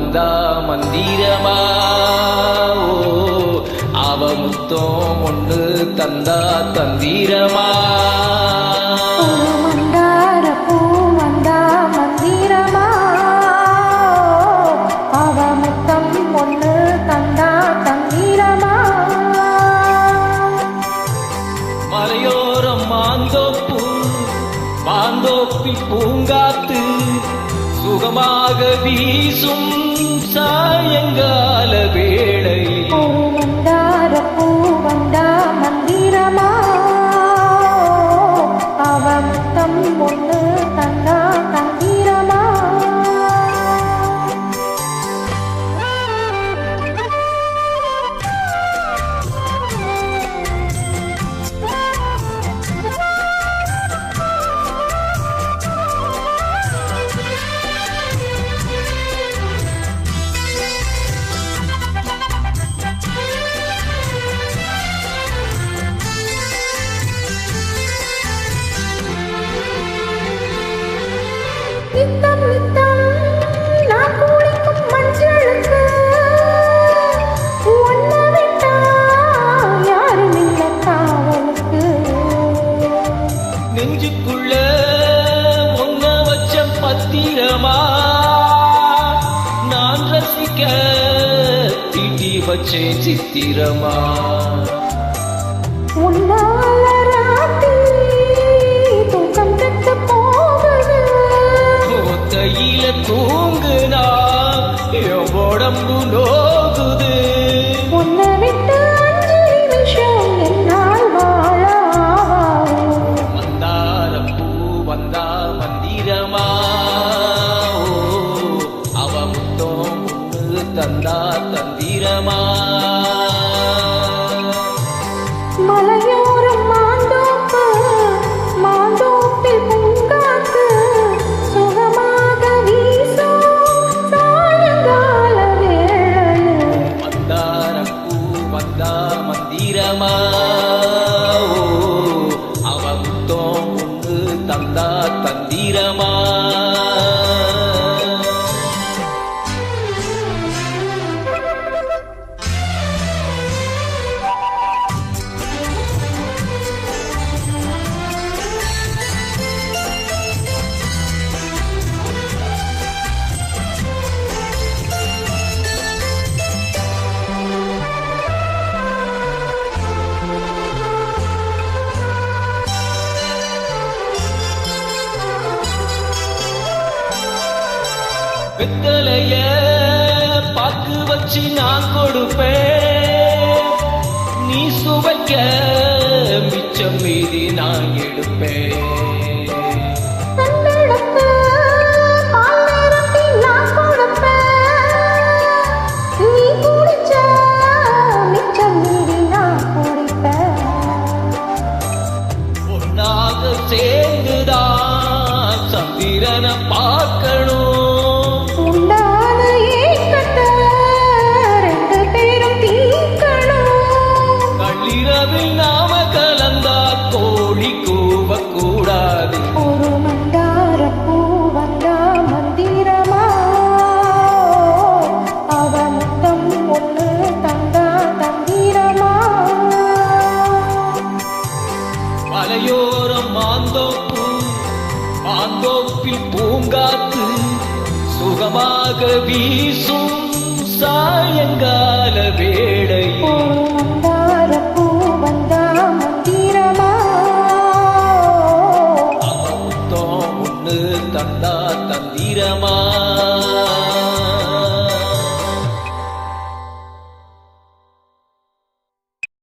வந்தா மந்திரமா? அவ முத்தம் ஒன்று தந்தா தந்திரமா? மலையோரம் மாந்தோப்பு மாந்தோப்பி பூங்காத்து சுகமாக வீசும் சாயங்கால வேளையில். நெஞ்சுக்குள்ள ஒன்ன வச்ச பத்திரமா? நான் ரசிக்க தீட்டி வச்சேன் சித்திரமா? உன்னால தந்தா தந்திரமா? மலையோரம் மாந்தோப்பு மாந்தோப்பில் பூங்காத்து சுகமாக வீசும் சாயங்கால வேளையில். பூ வந்தா மந்திரமா? தந்தா தந்திரமா? வெத்தலைய பாக்கு வச்சு நான் கொடுப்பேன். நீ சுவைக்க மிச்சம் மீதி நான் எடுப்பேன். கண்ணெடுத்து பால் நிரப்பி நாம கலந்தா கோழி கூவக்கூடாது. ஒரு மந்தார பூ வந்தா மந்திரமா? அவ முத்தம் ஒண்ணு தந்தா தந்திரமா? மலையோரம் மாந்தோப்பு மாந்தோப்பில் பூங்காத்து சுகமாக வீசும் சாயங்கால வேளை ஒரு அல்லா தந்திரமா